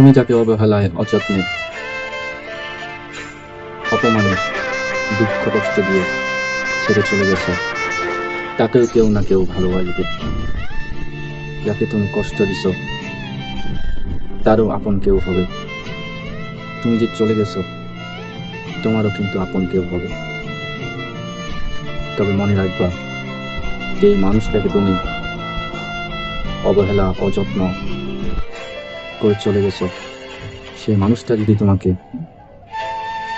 তুমি যাকে অবহেলায় অযত্নে, অপমানে, দুঃখ কষ্ট দিয়ে ছেড়ে চলে গেছে, তাকেও কেউ না কেউ ভালোবাসবে। যাকে তুমি কষ্ট দিছ, তারও আপন কেউ হবে। তুমি যে চলে গেছো, তোমারও কিন্তু আপন কেউ হবে। তবে মনে রাখবা যে মানুষটাকে তুমি অবহেলা, অযত্ন করে চলে গেছো। সেই মানুষটা যদি তোমাকে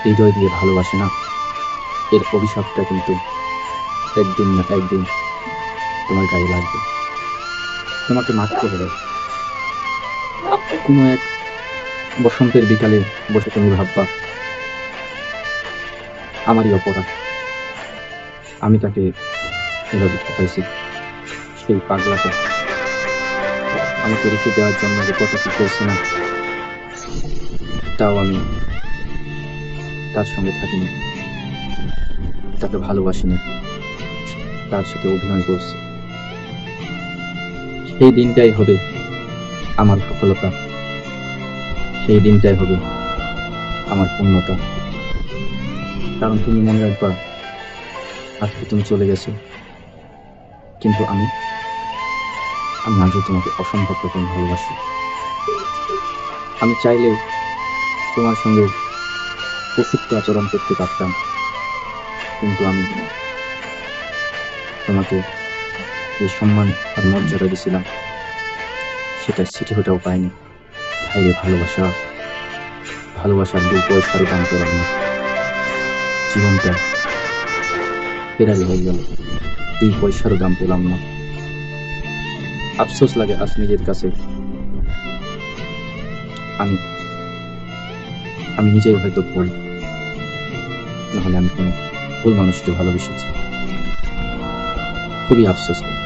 হৃদয় দিয়ে ভালোবাসে না, এর অভিশাপটা কিন্তু একদিন না একদিন তোমার গায়ে লাগবে। তোমাকে মারতে হবে কোনো এক বসন্তের বিকালে বসে তুমি ভাববা, আমারই অপরাধ। আমি তাকে এভাবে ঠকাইছি, সেই পাগলাটা। আমাকে রেখে দেওয়ার জন্য যে কত কি করছে না, তাও আমি তার সঙ্গে থাকিনি। তাকে ভালোবাসিনি। তার সাথে অভিনয় করছি। সেই দিনটাই হবে আমার সফলতা। সেই দিনটাই হবে আমার পূর্ণতা। কারণ তুমি মনে রাখবা, আজকে তুমি চলে গেছো। কিন্তু আমি আমি আজও তোমাকে অসম্ভব রকম ভালোবাসি। আমি চাইলে তোমার সঙ্গে পশুত্ব আচরণ করতে পারতাম, কিন্তু আমি তোমাকে যে সম্মান আর মর্যাদা দিয়েছিলাম, সেটা সিটি হতেও পাইনি ভাইরে, ভালোবাসা, ভালোবাসার দুই পয়সারও দাম পেলাম জীবনটা ফেরারি হয়ে গেল। দুই পয়সারও দাম পেলাম না। আফসোস লাগে আজ নিজের কাছে। আমি আমি নিজেই হয়তো ভুল। নাহলে আমি কোনো ভুল মানুষকে ভালোবেসেছি। খুবই আফসোস লাগে।